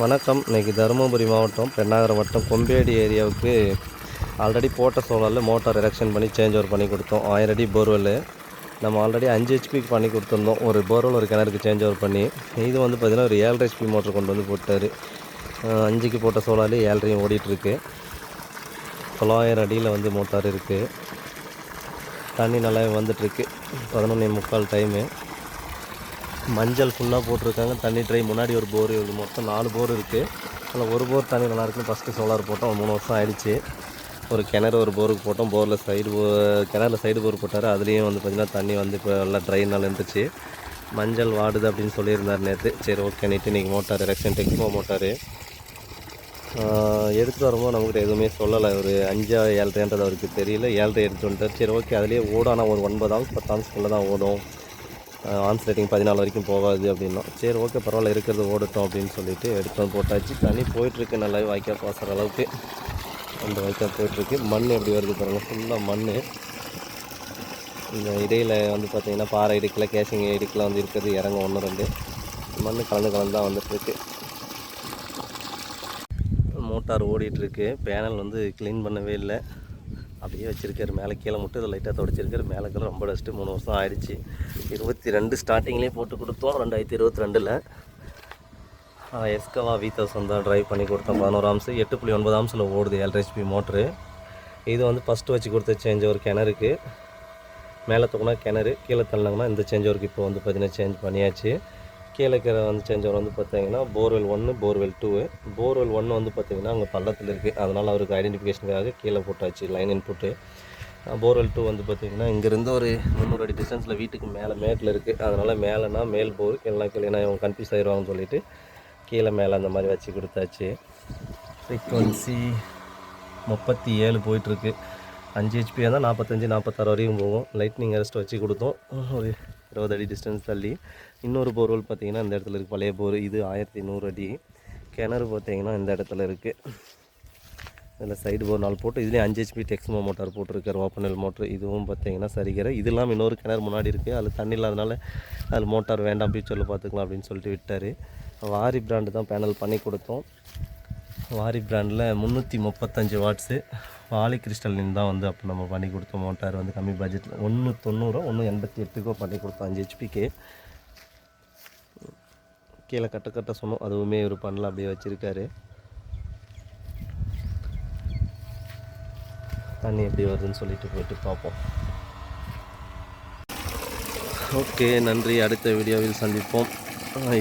வணக்கம். இன்றைக்கி தருமபுரி மாவட்டம் பெண்ணாகரம் வட்டம் கொம்பேடி ஏரியாவுக்கு ஆல்ரெடி போட்ட சோலாரில் மோட்டார் எரெக்ஷன் பண்ணி சேஞ்ச் ஓவர் பண்ணி கொடுத்தோம். ஆயிரம் அடி போர்வெல் நம்ம ஆல்ரெடி அஞ்சு ஹெச்பிக்கு பண்ணி கொடுத்துருந்தோம். ஒரு போர்வெல் ஒரு கிணறுக்கு சேஞ்ச் ஓவர் பண்ணி. இது வந்து பார்த்திங்கன்னா ஒரு ஏழரை ஹெச்பி மோட்டர் கொண்டு வந்து போட்டார். அஞ்சுக்கு போட்ட சோலாரில் ஏழரையும் ஓடிட்டுருக்கு. தொள்ளாயிரம் அடியில் வந்து மோட்டார் இருக்குது தண்ணி நல்லாவே வந்துட்டுருக்கு. பதினொன்னே முக்கால் டைமு மஞ்சள் ஃபுல்லாக போட்டிருக்காங்க. தண்ணி ட்ரை முன்னாடி ஒரு போர் இருக்குது மொத்தம் நாலு போர் இருக்குது அதில் ஒரு போர் தண்ணி நல்லாயிருக்குன்னு ஃபஸ்ட்டு சோலார் போட்டோம். மூணு வருஷம் ஆயிடுச்சு. ஒரு கிணறு ஒரு போருக்கு போட்டோம். போரில் சைடு போ கிணறுல சைடு போர் போட்டார். அதுலேயும் வந்து பார்த்திங்கன்னா தண்ணி வந்து இப்போ நல்லா ட்ரைனால் இருந்துச்சு. மஞ்சள் வாடுது அப்படின்னு சொல்லியிருந்தார் நேற்று சரி ஓகே நேற்று இன்றைக்கி மோட்டார் எரெக்ஷன் டெக்மோ மோட்டார். எடுத்துகிட்டு வரும்போது நம்மகிட்ட எதுவுமே சொல்லலை. ஒரு அஞ்சா ஏழ்ரைன்றது அவருக்கு தெரியல. ஏழ்ரை எடுத்துகிட்டு வந்துட்டார். சரி ஓகே அதுலேயே ஓடும் ஆனால் ஒரு ஒன்பது ஆம்ஸ் பத்து தான் ஓடும். ஆன்ஸ் ரேட்டிங் பதினாலு வரைக்கும் போகாது அப்படின்னோம் சரி ஓகே பரவாயில்ல இருக்கிறது ஓடட்டும் அப்படின்னு சொல்லிட்டு எடுத்தோம் போட்டாச்சு. தண்ணி போயிட்டுருக்கு நல்லாவே வாய்க்கால் பாசுற அளவுக்கு. அந்த வாய்க்கால் போயிட்டுருக்கு. மண் எப்படி வருது பாருங்கள் ஃபுல்லாக மண் இந்த இடையில் வந்து பார்த்திங்கன்னா பாறை இடுக்கில் கேசிங் இடுக்கில் வந்து இருக்கிறது இறங்க ஒன்று ரெண்டு. மண் கலந்து கலந்து தான் வந்துட்டுருக்கு. மோட்டார் ஓடிட்டுருக்கு. பேனல் வந்து க்ளீன் பண்ணவே இல்லை. அப்படியே வச்சுருக்காரு. மேலே கீழே மட்டும் இதை லைட்டாக தொடச்சிருக்காரு. மேலே கீழே ரொம்ப டஸ்ட்டு மூணு வருஷம் ஆயிடுச்சு. இருபத்தி ரெண்டு ஸ்டார்டிங்லேயே போட்டு கொடுத்தோம். ரெண்டாயிரத்தி இருபத்தி ரெண்டில் எஸ்கவா வி தௌசண்ட் தான் ட்ரைவ் பண்ணி கொடுத்தோம் பதினோரு ஆம்ஸு எட்டு புள்ளி ஒன்பது ஆம்ஸில் ஓடுது எல்ஹெச்பி மோட்ரு இது வந்து ஃபஸ்ட்டு வச்சு கொடுத்த சேஞ்ச் ஒரு கிணறுக்கு மேலே தூக்குனா கிணறு கீழே தள்ளினாங்கன்னா இந்த சேஞ்ச் ஒர்க்கு இப்போ வந்து பார்த்திங்கன்னா சேஞ்ச் பண்ணியாச்சு. கீழே வந்து செஞ்சவர் வந்து பார்த்தீங்கன்னா போர்வெல் ஒன்று போர்வெல் டூ போர்வெல் ஒன்று வந்து பார்த்தீங்கன்னா அங்கே பள்ளத்தில் இருக்குது அதனால் அவருக்கு ஐடென்டிஃபிகேஷனுக்காக கீழே போட்டாச்சு லைன் இன்புட்டு போர்வெல் டூ வந்து பார்த்தீங்கன்னா இங்கேருந்து ஒரு முந்நூறு அடி டிஸ்டன்ஸில் வீட்டுக்கு மேலே மேட்டில் இருக்குது அதனால் மேலேனா மேல் போர் கீழே கீழேனா இவங்க கன்ஃபியூஸ் ஆயிடுவாங்கன்னு சொல்லிட்டு கீழே மேலே அந்த மாதிரி வச்சு கொடுத்தாச்சு. ஃப்ரீக்வன்சி முப்பத்தி ஏழு போயிட்டுருக்கு அஞ்சு ஹெச்பியாக தான் நாற்பத்தஞ்சு நாற்பத்தாறு வரையும் போகும். லைட்னிங் அரெஸ்ட் வச்சு கொடுத்தோம். ஒரு இருபது அடி டிஸ்டன்ஸ் தள்ளி இன்னொரு போர்வெல் பார்த்திங்கன்னா இந்த இடத்துல இருக்குது பழைய போர் இது ஆயிரத்தி நூறு அடி. கிணறு பார்த்திங்கன்னா இந்த இடத்துல இருக்குது இதில் சைடு போர் நாள் போட்டு இதுலேயும் அஞ்சு ஹெச்பி டெக்ஸ்மோ மோட்டார் போட்டிருக்காரு ஓப்பனல் மோட்டர் இதுவும் பார்த்திங்கன்னா சரிக்கிற இது இல்லாமல் இன்னொரு கிணறு முன்னாடி இருக்குது அதில் தண்ணி இல்லாதனால அதில் மோட்டார் வேண்டாம் ஃபியூச்சரில் பார்த்துக்கலாம் அப்படின்னு சொல்லிட்டு விட்டார். வாரி பிராண்டு தான் பேனல் பண்ணி கொடுத்தோம். வாரி பிராண்டில் முந்நூற்றி முப்பத்தஞ்சு வாட்ஸு வாலி கிறிஸ்டலின் தான் வந்து அப்போ நம்ம பண்ணி கொடுத்தோம். மோட்டார் வந்து கம்மி பட்ஜெட்டில் ஒன்று தொண்ணூறோ ஒன்று எண்பத்தி எட்டுக்கோ பண்ணி கொடுத்தோம். அஞ்சு ஹெச்பிக்கு கீழே கட்ட கட்ட சொன்னோம். அதுவுமே இவர் பண்ணல அப்படியே வச்சுருக்காரு. தண்ணி எப்படி வருதுன்னு சொல்லிட்டு போயிட்டு பார்ப்போம். ஓகே நன்றி. அடுத்த வீடியோவில் சந்திப்போம்.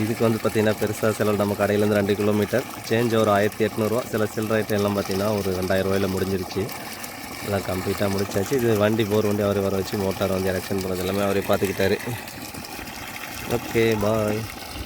இதுக்கு வந்து பார்த்திங்கன்னா பெருசாக செலவு நம்ம கடையிலேருந்து ரெண்டு கிலோமீட்டர். சேஞ்ச் ஒரு ஆயிரத்தி எட்நூறுவா. சில சில்லற ஐட்டம் எல்லாம் பார்த்திங்கன்னா ஒரு ரெண்டாயிரம் ரூபாயில் முடிஞ்சிருச்சு. எல்லாம் கம்ப்ளீட்டாக முடிச்சாச்சு. இது வண்டி போர் வண்டி அவரை வர வச்சு மோட்டார் வந்து எலெக்ஷன் போகிறது எல்லாமே அவரே பார்த்துக்கிட்டாரு. Okay bye